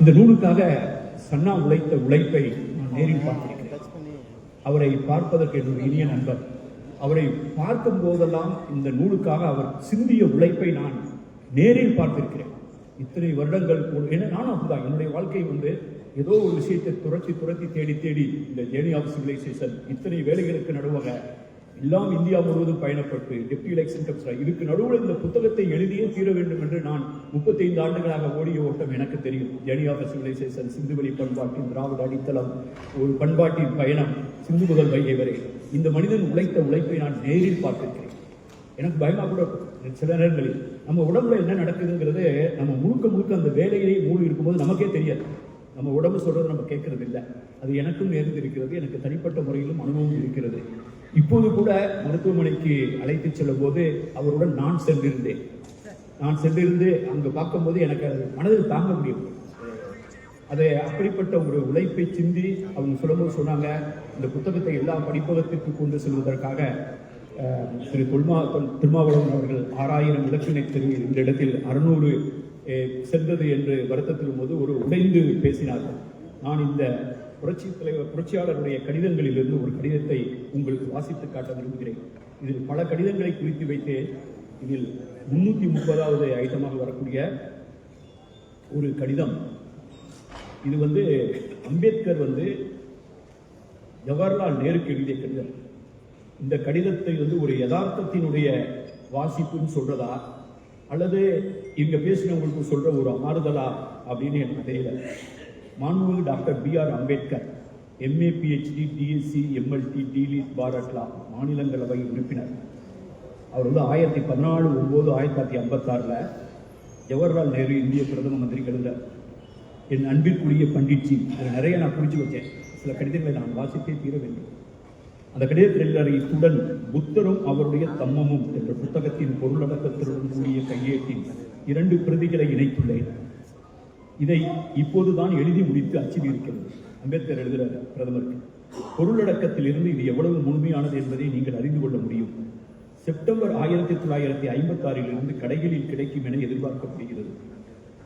இந்த நூலுக்காக சன்னா உழைத்த உழைப்பை நான் நேரில் பார்த்திருக்கிறேன். அவரை பார்ப்பதற்கு என்னுடைய இனிய நண்பர் அவரை பார்க்கும் போதெல்லாம் இந்த நூலுக்காக அவர் சிந்திய உழைப்பை நான் நேரில் பார்த்திருக்கிறேன். இத்தனை வருடங்கள் என்ன நானும் அப்படிதான். என்னுடைய வாழ்க்கை வந்து ஏதோ ஒரு விஷயத்தை துரத்தி துரத்தி தேடி தேடி இந்த ஜேர்னி ஆஃப் சிவிலைசேஷன் இத்தனை வேலைகளுக்கு நடுவாக எல்லாம் இந்தியா முழுவதும் பயணப்பட்டு டெப்டி எலெக்ஷன் கமிஷனர் இதுக்கு நடுவில் இந்த புத்தகத்தை எழுதியே தீர வேண்டும் என்று நான் முப்பத்தைந்து ஆண்டுகளாக ஓடிய ஓட்டம் எனக்கு தெரியும். ஜேர்னி ஆஃப் சிவிலைசேஷன் சிந்துவெளி பண்பாட்டின் திராவிட அடித்தளம் ஒரு பண்பாட்டின் பயணம் சிந்து முதல் வைகை வரை. இந்த மனிதன் உழைத்த உழைப்பை நான் நேரில் பார்த்திருக்கிறேன். எனக்கு பயமா கூட சில நேரங்களில் நம்ம உடம்புல என்ன நடக்குதுங்கிறது நம்ம முழுக்க முழுக்க அந்த வேலையிலே மூடி இருக்கும்போது நமக்கே தெரியாது. நம்ம உடம்பு சொல்றது நம்ம கேட்கறது இல்லை அது எனக்கும் நேர்ந்து இருக்கிறது எனக்கு தனிப்பட்ட முறையிலும் அனுபவம் இருக்கிறது. இப்போது கூட மருத்துவமனைக்கு அழைத்து செல்லும் போது அவருடன் நான் சென்றிருந்தேன். நான் சென்றிருந்து அங்கு பார்க்கும்போது எனக்கு அது மனதில் தாங்க முடியும் அதை அப்படிப்பட்ட ஒரு உழைப்பை சிந்தி அவங்க சொல்லும்போது சொன்னாங்க இந்த புத்தகத்தை எல்லா படிப்பகத்திற்கு கொண்டு செல்வதற்காக திரு தொல்மா திருமாவளவன் அவர்கள் ஆறாயிரம் இலக்கினை தெரு இந்த இடத்தில் அறுநூறு சென்றது என்று வருத்தத்திலும் போது ஒரு உடைந்து பேசினார்கள். நான் இந்த புரட்சி தலைவர் புரட்சியாளருடைய கடிதங்களிலிருந்து ஒரு கடிதத்தை உங்களுக்கு வாசித்து காட்ட விரும்புகிறேன். இதில் பல கடிதங்களை குறித்து வைத்து இதில் முன்னூற்றி முப்பதாவது ஐட்டமாக வரக்கூடிய ஒரு கடிதம். இது வந்து அம்பேத்கர் வந்து ஜவஹர்லால் நேருக்கு எழுதிய கடிதம். இந்த கடிதத்தை வந்து ஒரு யதார்த்தத்தினுடைய வாசிப்புன்னு சொல்றதா? அல்லது இங்க பேசினவங்களுக்கு சொல்ற ஒரு ஆறுதலா அப்படின்னு எனக்கு தெரியல. மாண்புமிகு doctor B R Ambedkar MA PhD DSc MLD DLitt bar at law மாநிலங்களவை உறுப்பினர். அவர் வந்து ஆயிரத்தி பதினாலு ஒம்பது ஆயிரத்தி தொள்ளாயிரத்தி ஐம்பத்தாறில் ஜவஹர்லால் நேரு இந்திய பிரதம மந்திரி கடிதம் என் அன்பிற்குரிய பண்டிட்ஜி இதில் நிறைய நான் குறித்து வச்சேன். சில கடிதங்களை நான் வாசித்தே தீர வேண்டும். அந்த கடிதத்தில் இத்துடன் புத்தரும் அவருடைய தம்மமும் என்ற புத்தகத்தின் பொருளடக்கத்துடன் கூடிய கையேட்டின் இரண்டு பிரதிகளை இணைத்துள்ளேன். இதை இப்போதுதான் எழுதி முடித்து அச்சில் இருக்கிறது அம்பேத்கர் எழுதுகிற பிரதமருக்கு. பொருளடக்கத்திலிருந்து இது எவ்வளவு முழுமையானது என்பதை நீங்கள் அறிந்து கொள்ள முடியும். செப்டம்பர் ஆயிரத்தி தொள்ளாயிரத்தி ஐம்பத்தாறிலிருந்து கடைகளில் கிடைக்கும் என எதிர்பார்க்கப்படுகிறது.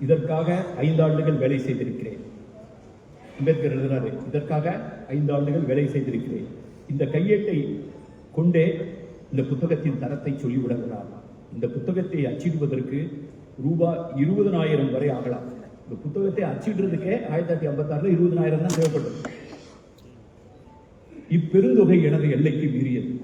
இதற்காக ஐந்தாண்டுகள் வேலை செய்திருக்கிறேன். அம்பேத்கர் எழுதுறாரு இதற்காக ஐந்து ஆண்டுகள் வேலை செய்திருக்கிறேன். இந்த கையேட்டை கொண்டே இந்த புத்தகத்தின் தரத்தை சொல்லிவிடுகிறார் இந்த புத்தகத்தை அச்சிடுவதற்கு ரூபாய் இருபதனாயிரம் வரை ஆகலாம். இந்த புத்தகத்தை அச்சிடுறதுக்கே ஆயிரத்தி தொள்ளாயிரத்தி ஐம்பத்தாறுல இருபதனாயிரம் தான் தேவைப்பட்டது இப்பெருந்தொகை எனது எல்லைக்கு மீறியது.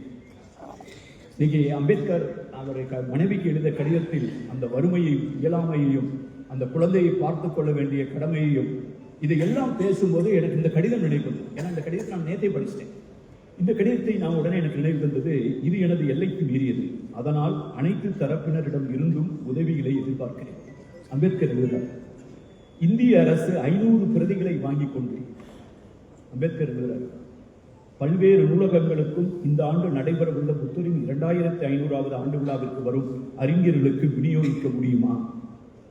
இன்னைக்கு அம்பேத்கர் அவரை க- மனைவிக்கு எழுத கடிதத்தில் அந்த வறுமையையும் இயலாமையையும் அந்த குழந்தையை பார்த்துக் கொள்ள வேண்டிய கடமையையும் இதையெல்லாம் பேசும்போது எனக்கு இந்த கடிதம் நினைப்பது ஏன்னா இந்த கடிதத்தை நான் நேத்தே படிச்சிட்டேன். இந்த கடிதத்தை நான் உடனே எனக்கு நினைவு வந்தது இது எனது எல்லைக்கு மீறியது. அதனால் அனைத்து தரப்பினரிடம் இருந்தும் உதவிகளை எதிர்பார்க்கிறேன். அம்பேத்கர் எழுதினார் இந்திய அரசு ஐநூறு பிரதிகளை வாங்கிக் கொண்டு அம்பேத்கர் எழுதுகிறார் பல்வேறு நூலகங்களுக்கும் இந்த ஆண்டு நடைபெறவுள்ள புத்தரின் இரண்டாயிரத்தி ஐநூறாவது ஆண்டு விழாவிற்கு வரும் அறிஞர்களுக்கு விநியோகிக்க முடியுமா?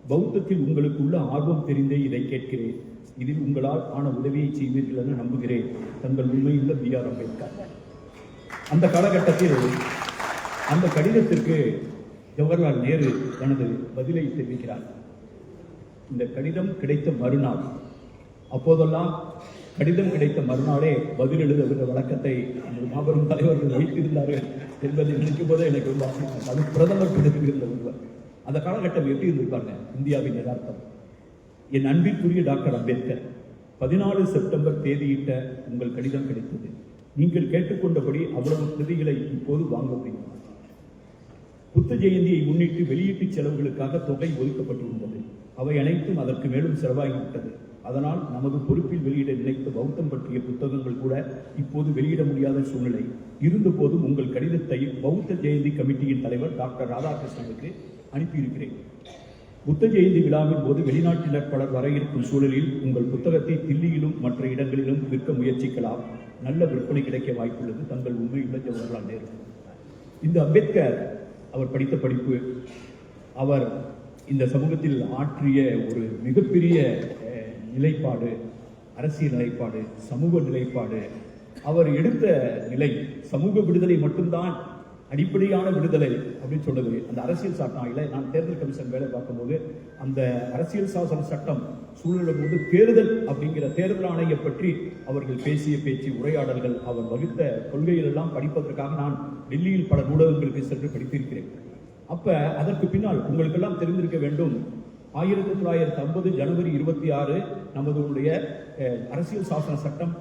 பௌத்தத்தில் உங்களுக்கு உள்ள ஆர்வம் தெரிந்தே இதை கேட்கிறேன். இதில் உங்களால் ஆன உதவியை செய்வீர்கள் என நம்புகிறேன் தங்கள் உண்மையுள்ள பி. ஆர். அம்பேத்கர். அந்த காலகட்டத்தில் அந்த கடிதத்திற்கு ஜவஹர்லால் நேரு தனது பதிலை தெரிவிக்கிறார். இந்த கடிதம் கிடைத்த மறுநாள். அப்போதெல்லாம் கடிதம் கிடைத்த மறுநாளே பதில் எழுதுகிற வழக்கத்தை மாபெரும் தலைவர்கள் வைத்திருந்தார்கள் என்பதை நினைக்கும் போதே எனக்கு ரொம்ப அது பிரதமர் பிடித்திருந்த ஒருவர் அந்த காலகட்டம் எப்படி இருந்திருப்பாங்க இந்தியாவின் யதார்த்தம். என் அன்பிற்குரிய டாக்டர் அம்பேத்கர் பதினாலு செப்டம்பர் தேதியிட்ட உங்கள் கடிதம் கிடைத்தது. நீங்கள் கேட்டுக்கொண்டபடி அவ்வளவு பிரதிகளை இப்போது வாங்க முடியும்? புத்த ஜெயந்தியை முன்னிட்டு வெளியீட்டு செலவுகளுக்காக தொகை ஒதுக்கப்பட்டிருந்தது. அவை அனைத்தும் அதற்கு மேலும் செலவாகிவிட்டது. அதனால் நமது பொறுப்பில் வெளியிட நினைத்த பௌத்தம் பற்றிய புத்தகங்கள் கூட இப்போது வெளியிட முடியாத சூழ்நிலை. இருந்தபோதும் உங்கள் கடிதத்தை பௌத்த ஜெயந்தி கமிட்டியின் தலைவர் டாக்டர் ராதாகிருஷ்ணனுக்கு அனுப்பியிருக்கிறேன். புத்த ஜெயந்தி விழாவின் போது வெளிநாட்டினர் பலர் வர இருக்கும் சூழலில் உங்கள் புத்தகத்தை தில்லியிலும் மற்ற இடங்களிலும் விற்க முயற்சிக்கலாம். நல்ல விற்பனை கிடைக்க வாய்ப்புள்ளது. தங்கள் உண்மையுள்ள ஜவஹர்லால் நேரு. இந்த அம்பேத்கர் அவர் படித்த படிப்பு அவர் இந்த சமூகத்தில் ஆற்றிய ஒரு மிகப்பெரிய நிலைப்பாடு அரசியல் நிலைப்பாடு சமூக நிலைப்பாடு. அவர் எடுத்த நிலை சமூக விடுதலை மட்டும்தான். அடிப்படையான விடுதலை அப்படின்னு சொன்னது அந்த அரசியல் சட்டம் இல்லை நான் தேர்தல் கமிஷன் வேலை பார்க்கும்போது அந்த அரசியல் சாசன சட்டம் சூழலும் போது தேர்தல் அப்படிங்கிற தேர்தல் ஆணையை பற்றி அவர்கள் பேசிய பேச்சு உரையாடல்கள் அவர் வகுத்த கொள்கைகள் எல்லாம் படிப்பதற்காக நான் டெல்லியில் பல நூலகங்களுக்கு சென்று படித்திருக்கிறேன். அப்ப அதற்கு பின்னால் உங்களுக்கெல்லாம் தெரிந்திருக்க வேண்டும் ஆயிரத்தி தொள்ளாயிரத்தி ஐம்பது ஜனவரி இருபத்தி ஆறு நமதுடைய அரசியல் சாசன சட்டம்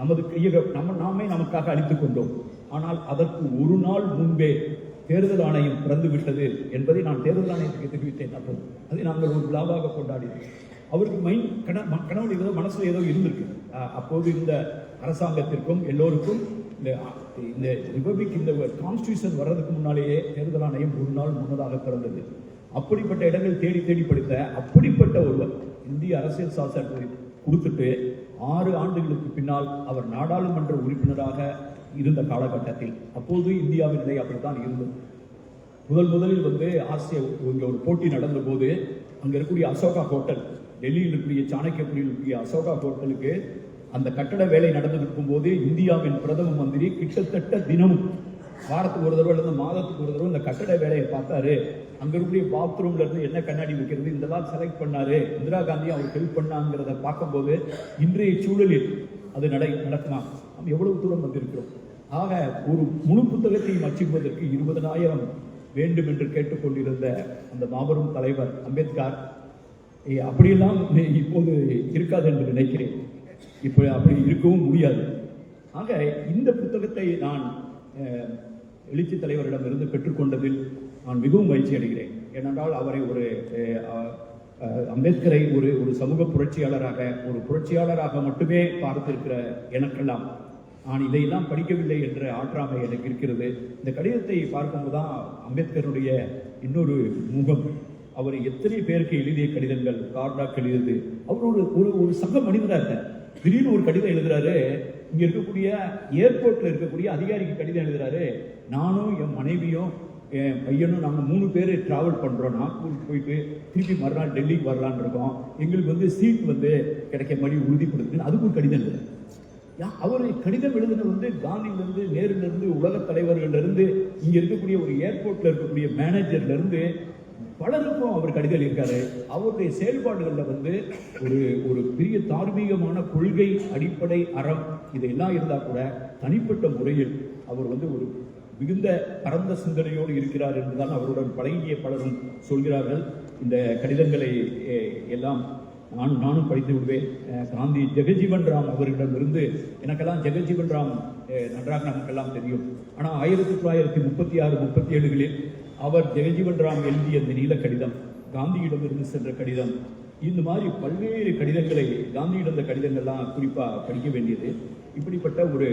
நமது கையக நம்ம நாமே நமக்காக அளித்துக் கொண்டோம். ஆனால் அதற்கு ஒரு நாள் முன்பே தேர்தல் ஆணையம் பிறந்து விட்டது என்பதை நான் தேர்தல் ஆணையத்துக்கு தெரிவித்தேன். அப்போ அதை நாங்கள் ஒரு விழாவாக கொண்டாடினோம். அவருக்கு மைண்ட் கன ம- ஏதோ மனசில் ஏதோ இருந்திருக்கு. அப்போது இந்த அரசாங்கத்திற்கும் எல்லோருக்கும் இந்த இந்த ரிபப்ளிக் இந்த கான்ஸ்டியூஷன் வர்றதுக்கு முன்னாலேயே தேர்தல் ஆணையம் ஒரு நாள் முன்னதாக பிறந்தது அப்படிப்பட்ட இடங்கள் தேடி தேடி படித்த அப்படிப்பட்ட ஒருவர் இந்திய அரசியல் சாசனத்தை கொடுத்துட்டு ஆறு ஆண்டுகளுக்கு பின்னால் அவர் நாடாளுமன்ற உறுப்பினராக இருந்த காலகட்டத்தில் அப்போது இந்தியாவின் நிலை அப்படித்தான் இருந்தது. முதல் முதலில் வந்து ஆசிய இங்கே ஒரு போட்டி நடந்த போது இருக்கக்கூடிய அசோகா ஹோட்டல் டெல்லியில் இருக்கக்கூடிய சாணக்கியபுரியில் இருக்கக்கூடிய அசோகா ஹோட்டலுக்கு அந்த கட்டட வேலை நடந்து இருக்கும்போது இந்தியாவின் பிரதம மந்திரி கிட்டத்தட்ட தினமும் வாரத்துக்கு ஒரு தடவை அல்லது மாதத்துக்கு ஒரு தடவை இந்த கட்டட வேலையை பார்த்தாரு. அங்க இருக்கிற பாத்ரூம்ல இருந்து என்ன கண்ணாடி வைக்கிறது இதெல்லாம் செலக்ட் பண்ணாரு. இந்திரா காந்தி அவர் ஹெல்ப் பண்ணாங்கிறத பார்க்கும்போது இன்றைய சூழலில் அது நடை நடக்குமா? நாம் எவ்வளவு தூரம் வந்திருக்கிறோம்? ஆக ஒரு முழு புத்தகத்தையும் அச்சிடுவதற்கு இருபதனாயிரம் வேண்டும் என்று கேட்டுக்கொண்டிருந்த அந்த மாபெரும் தலைவர் அம்பேத்கர் அப்படியெல்லாம் இப்போது இருக்காது என்று நினைக்கிறேன். இப்போ அப்படி இருக்கவும் முடியாது. ஆக இந்த புத்தகத்தை நான் எழுச்சி தலைவரிடமிருந்து பெற்றுக்கொண்டதில் நான் மிகவும் மகிழ்ச்சி அடைகிறேன். ஏனென்றால் அவரை ஒரு அம்பேத்கரை ஒரு ஒரு சமூக புரட்சியாளராக ஒரு புரட்சியாளராக மட்டுமே பார்த்திருக்கிற எனக்கெல்லாம் நான் இதையெல்லாம் படிக்கவில்லை என்ற ஆற்றாமை எனக்கு இருக்கிறது. இந்த கடிதத்தை பார்க்கும்போது தான் அம்பேத்கருடைய இன்னொரு முகம். அவர் எத்தனை பேருக்கு எழுதிய கடிதங்கள் கார்டாக் எழுதுது அவர் ஒரு ஒரு ஒரு சக மனிதராக திடீர்னு ஒரு கடிதம் எழுதுறாரு. இங்கே இருக்கக்கூடிய ஏர்போர்ட்டில் இருக்கக்கூடிய அதிகாரிக்கு கடிதம் எழுதுறாரு. நானும் என் மனைவியும் என் பையனும் நாங்கள் மூணு பேர் ட்ராவல் பண்ணுறோம் நாக்பூருக்கு போயிட்டு திருப்பி மறுநாள் டெல்லிக்கு வரலான்னு இருக்கோம். எங்களுக்கு வந்து சீட் வந்து கிடைக்க மாதிரி உறுதிப்படுத்துன்னு அதுக்கு ஒரு கடிதம் எழுதுறாரு. அவர் கடிதம் எழுதுனது வந்து காந்தில நேருலேருந்து உலக தலைவர்கள்லேருந்து இங்கே இருக்கக்கூடிய ஒரு ஏர்போர்ட்டில் இருக்கக்கூடிய மேனேஜர்லேருந்து பலருக்கும் அவர் கடிதம் இருக்காரு அவருடைய செயல்பாடுகளில் வந்து ஒரு ஒரு பெரிய தார்மீகமான கொள்கை அடிப்படை அறம் இதெல்லாம் இருந்தால் கூட தனிப்பட்ட முறையில் அவர் வந்து ஒரு மிகுந்த பரந்த சிந்தனையோடு இருக்கிறார் என்றுதான் அவருடன் பழகிய பலரும் சொல்கிறார்கள். இந்த கடிதங்களை எல்லாம் நான் நானும் படித்து விடுவேன். காந்தி ஜெகஜீவன் ராம் அவர்களிடமிருந்து எனக்கெல்லாம் ஜெகஜீவன் ராம் நன்றாக நமக்கெல்லாம் தெரியும். ஆனால் ஆயிரத்தி தொள்ளாயிரத்தி முப்பத்தி ஆறு முப்பத்தி ஏழுகளில் அவர் ஜெகஜீவன் ராம் எழுதிய அந்த நீல கடிதம் காந்தியிடமிருந்து சென்ற கடிதம். இந்த மாதிரி பல்வேறு கடிதங்களை காந்தியிடம் இந்த கடிதங்கள்லாம் குறிப்பாக படிக்க வேண்டியது. இப்படிப்பட்ட ஒரு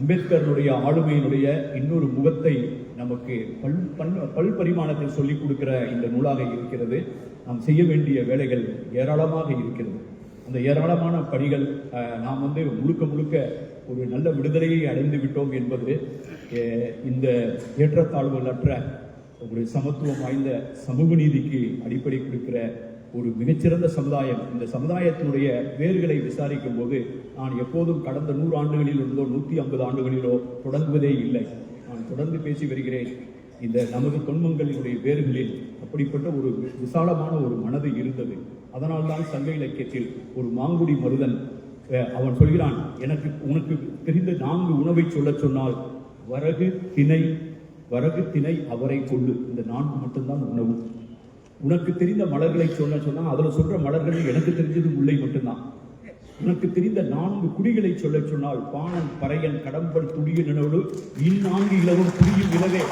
அம்பேத்கருடைய ஆளுமையினுடைய இன்னொரு முகத்தை நமக்கு பல் பல் பல் பரிமாணத்தில் சொல்லிக் கொடுக்கிற இந்த நூலாக இருக்கிறது. நாம் செய்ய வேண்டிய வேலைகள் ஏராளமாக இருக்கிறது. அந்த ஏராளமான பணிகள் நாம் வந்து முழுக்க முழுக்க ஒரு நல்ல விடுதலையை அடைந்து விட்டோம் என்பது இந்த ஏற்றத்தாழ்வுகளற்ற ஒரு சமத்துவம் வாய்ந்த சமூக நீதிக்கு அடிப்படை கொடுக்கிற ஒரு மிகச்சிறந்த சமுதாயம். இந்த சமுதாயத்தினுடைய வேர்களை விசாரிக்கும் போது நான் எப்போதும் கடந்த நூறு ஆண்டுகளில் இருந்தோ நூற்றி ஐம்பது ஆண்டுகளிலோ தொடங்குவதே இல்லை. நான் தொடர்ந்து பேசி வருகிறேன். இந்த நமது தொன்மங்களினுடைய வேர்களில் அப்படிப்பட்ட ஒரு விசாலமான ஒரு மனது இருந்தது. அதனால்தான் சங்க இலக்கியத்தில் ஒரு மாங்குடி மருதன் அஹ், அவன் சொல்கிறான் எனக்கு உனக்கு தெரிந்த நான்கு உணவை சொல்லச் சொன்னால் வரகு திணை வரகு திணை அவரை கொண்டு இந்த நான்கு மட்டும்தான் உணவு. உனக்கு தெரிந்த மலர்களை சொல்ல சொன்னா அதில் சொல்ற மலர்கள் எனக்கு தெரிஞ்சது முல்லை மட்டும்தான். உனக்கு தெரிந்த நான்கு குடிகளை சொல்ல சொன்னால் பாணன் பறையன் கடம்பன் துடியனோடு இந்நான்கு இளவும் குடியும் இலவே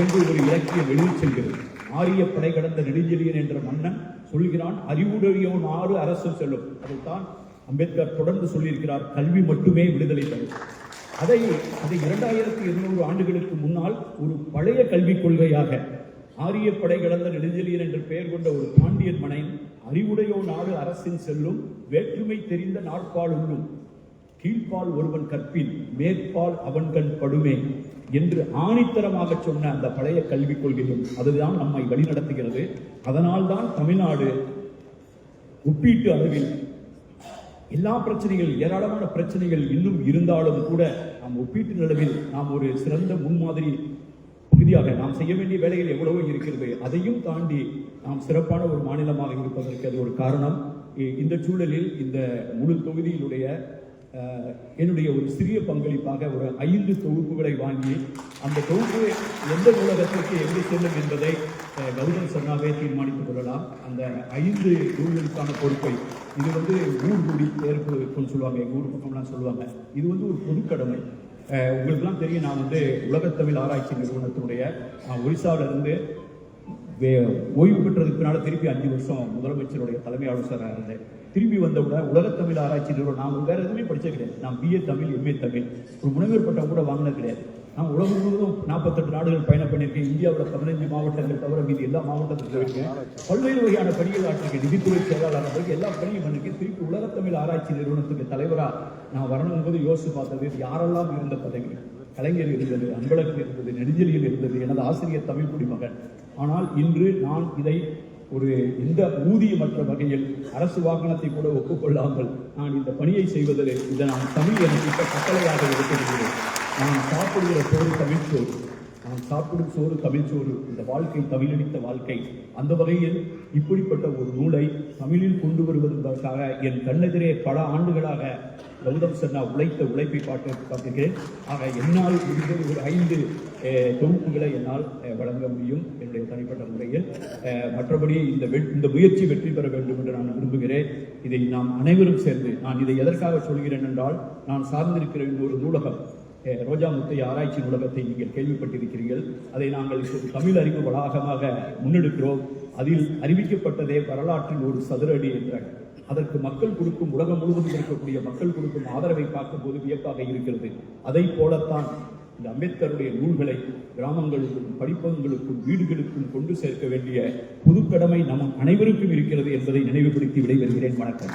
என்று ஒரு இலக்கியம் வெளியில் செல்கிறது. ஆரிய படை கடந்த நெடுஞ்செழியன் என்ற மன்னன் சொல்கிறான் அறிவுடையவன் ஆறு அரசு செல்லும். அதைத்தான் அம்பேத்கர் தொடர்ந்து சொல்லியிருக்கிறார் கல்வி மட்டுமே விடுதலை தரும். அதை அதை இரண்டாயிரத்தி இருநூறு ஆண்டுகளுக்கு முன்னால் ஒரு பழைய கல்விக் கொள்கையாக ஆரிய படை கடந்த நெடுஞ்செழியன் என்று பெயர் கொண்ட ஒரு பாண்டியன் மனை அறிவுடையோ நாடு அரசின் செல்லும் வேற்றுமை தெரிந்த நாட்பால் உள்ளும் கீழ்ப்பால் ஒருவன் கற்பின் மேற்பால் அவன்கண் படுமே என்று ஆணித்தரமாக சொன்ன அந்த பழைய கல்விக் கொள்கையும் அதுதான் நம்மை வழிநடத்துகிறது. அதனால்தான் தமிழ்நாடு ஒப்பீட்டு அளவில் எல்லா பிரச்சனைகள் ஏராளமான பிரச்சனைகள் இன்னும் இருந்தாலும் கூட நாம் ஒப்பீட்டு அளவில் நாம் ஒரு சிறந்த முன்மாதிரி உறுதியாக நாம் செய்ய வேண்டிய வேலைகள் எவ்வளவோ இருக்கிறது அதையும் தாண்டி நாம் சிறப்பான ஒரு மாநிலமாக இருப்பதற்கு அது ஒரு காரணம். இந்த சூழலில் இந்த முழு தொகுதியினுடைய என்னுடைய ஒரு சிறிய பங்களிப்பாக ஒரு ஐந்து தொகுப்புகளை வாங்கி அந்த தொகுப்பு எந்த நூலகத்திற்கு எப்படி செல்லும் என்பதை கௌதம் சன்னாவே தீர்மானித்துக் கொள்ளலாம். அந்த ஐந்து நூல்களுக்கான பொறுப்பை இது வந்து ஊர் கூடி ஏற்பு சொல்லுவாங்க எங்கள் ஊர் பக்கம்லாம் சொல்லுவாங்க. இது வந்து ஒரு பொதுக்கடமை. உங்களுக்குலாம் உங்களுக்கெல்லாம் தெரியும் நான் வந்து உலகத்தமிழ் ஆராய்ச்சி நிறுவனத்தினுடைய நான் இருந்து வே- ஓய்வு பெற்றதுக்கு பின்னால் திருப்பி அஞ்சு வருஷம் முதலமைச்சருடைய தலைமை ஆலோசகராக இருந்தேன். திரும்பி வந்தவுடன் உலகத்தமிழ் ஆராய்ச்சி நிறுவனம் நான் வேறு எதுவுமே படித்தே கிடையாது. நான் பிஏ தமிழ் எம்ஏ தமிழ் ஒரு முனைவர் பட்டம் கூட வாங்கினது கிடையாது. நான் உலகம் முழுவதும் நாற்பத்தெட்டு நாடுகள் பயணம் பண்ணியிருக்கேன் இந்தியாவில் பதினஞ்சு மாவட்டங்கள் தவிர மீது எல்லா மாவட்டத்தில் இருக்கேன் பல்வேறு வகையான பணிகள் ஆற்றிருக்கேன். நிதித்துறை செயலாளர் எல்லா பணியும் பண்ணிருக்கேன். திருப்பி உலகத்தமிழ் ஆராய்ச்சி நிறுவனத்துக்கு தலைவராக நான் வரணும் போது யோசித்து பார்த்தது யாரெல்லாம் இருந்த பதவி கலைஞர் இருந்தது அன்பழகன் இருந்தது நெடுஞ்செலியில் இருந்தது எனது ஆசிரியர் தமிழ் குடிமகன். ஆனால் இன்று நான் இதை ஒரு எந்த ஊதியமற்ற வகையில் அரசு வாகனத்தை கூட ஒப்புக்கொள்ளாமல் நான் இந்த பணியை செய்வதில் இதை நான் தமிழ் எனக்கு கட்டளையாக இருக்கிறேன் நான் சாப்பிடுகிற பொருள் தமிழ்ச்சோர் நான் சாப்பிடும் சோறு தமிழ் சோறு இந்த வாழ்க்கை தமிழடித்த வாழ்க்கை. அந்த வகையில் இப்படிப்பட்ட ஒரு நூலை தமிழில் கொண்டு வருவதற்காக என் கண்ணெதிரே பல ஆண்டுகளாக கௌதம் சன்னா உழைத்த உழைப்பை பார்க்க பார்த்துக்கிறேன் ஆக என்னால் முடிந்த ஒரு ஐந்து தொகுப்புகளை என்னால் வழங்க முடியும் என்னுடைய தனிப்பட்ட முறையில். மற்றபடி இந்த வெ- இந்த முயற்சி வெற்றி பெற வேண்டும் என்று நான் விரும்புகிறேன். இதை நாம் அனைவரும் சேர்ந்து நான் இதை எதற்காக சொல்கிறேன் என்றால் நான் சார்ந்திருக்கிற ஒரு நூலகம் ரோஜா முத்தைய ஆராய்ச்சி நூலகத்தை நீங்கள் கேள்விப்பட்டிருக்கிறீர்கள். அதை நாங்கள் தமிழ் அறிவு வளாகமாக முன்னெடுக்கிறோம். அதில் அறிவிக்கப்பட்டதே வரலாற்றில் ஒரு சதுர அடி என்ற அதற்கு மக்கள் கொடுக்கும் உலகம் முழுவதும் இருக்கக்கூடிய மக்கள் கொடுக்கும் ஆதரவை பார்க்கும்போது வியப்பாக இருக்கிறது. அதை போலத்தான் இந்த அம்பேத்கருடைய நூல்களை கிராமங்களுக்கும் படிப்பகங்களுக்கும் வீடுகளுக்கும் கொண்டு சேர்க்க வேண்டிய பொதுக்கடமை நம் அனைவருக்கும் இருக்கிறது என்பதை நினைவுபடுத்தி விடைபெறுகிறேன். வணக்கம்.